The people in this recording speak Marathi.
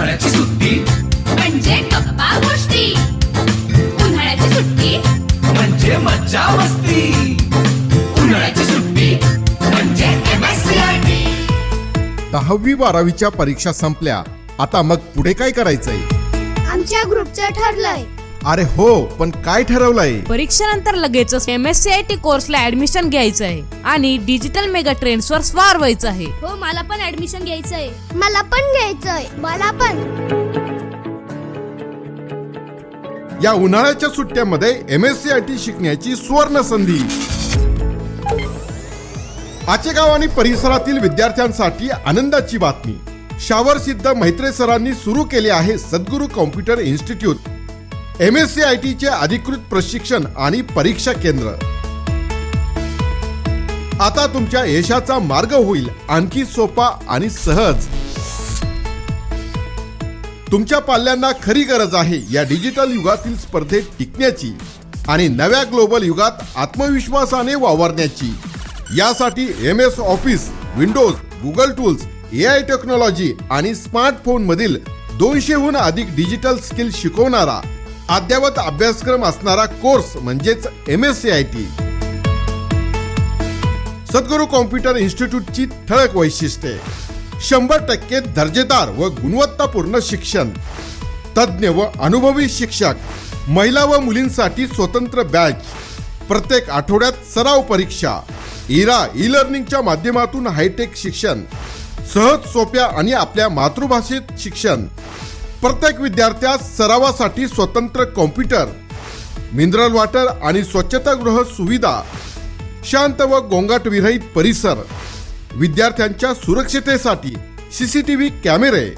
उन्हाळ्याची सुट्टी. म्हणजे गप्पा गोष्टी. उन्हाळ्याची सुट्टी. म्हणजे मज्जा मस्ती. उन्हाळ्याची सुट्टी. म्हणजे. दहावी बारावीच्या परीक्षा संपल्या. आता मग पुढे काय करायचंय? आमच्या ग्रुपचं ठरलंय. अरे हो पण काय ठरवलंय? परीक्षेनंतर लगेचच M S C I T कोर्सला admission घ्यायचं आहे आणि डिजिटल मेगा ट्रेंड्स वर स्वार व्हायचं आहे हो मला पण ऍडमिशन घ्यायचंय. मला पण घ्यायचंय. मला पण. या उन्हाळ्याच्या सुट्ट्यामध्ये M S C I T शिकण्याची सुवर्ण संधी. आचेगाव आणि परिसरातील विद्यार्थ्यांसाठी आनंदाची बातमी. शावर सिद्ध मैत्रे सरांनी सुरू केले आहे Sadguru computer institute. M S C I टीचे अधिकृत प्रशिक्षण आणि परीक्षा केंद्र. आता तुमच्या यशाचा मार्ग होईल आणखी सोपा आणि सहज. तुमच्या पाल्यांना खरी गरज आहे या डिजिटल युगातील स्पर्धेत टिकण्याची आणि नव्या ग्लोबल युगात आत्मविश्वासाने वावरण्याची. यासाठी M S office windows Google tools A I technology आणि स्मार्टफोनमधील दोनशेहून अधिक डिजिटल स्किल शिकवणारा अद्ययावत अभ्यासक्रम असणारा कोर्स म्हणजेच M S C I T Sadguru computer इन्स्टिट्यूटची ठळक वैशिष्ट्ये. शंभर टक्के दर्जेदार व गुणवत्तापूर्ण शिक्षण. तज्ज्ञ व अनुभवी शिक्षक. महिला व मुलींसाठी स्वतंत्र बॅच. प्रत्येक आठवड्यात सराव परीक्षा. इरा ई लर्निंगच्या माध्यमातून हायटेक शिक्षण. सहज सोप्या आणि आपल्या मातृभाषेत शिक्षण. प्रत्येक विद्यार्थ्यास सरावासाठी स्वतंत्र कॉम्प्युटर मिनरल वॉटर आणि स्वच्छतागृह सुविधा शांत व गोंगाट विरहित परिसर विद्यार्थ्यांच्या सुरक्षितेसाठी सीसीटीव्ही कॅमेरे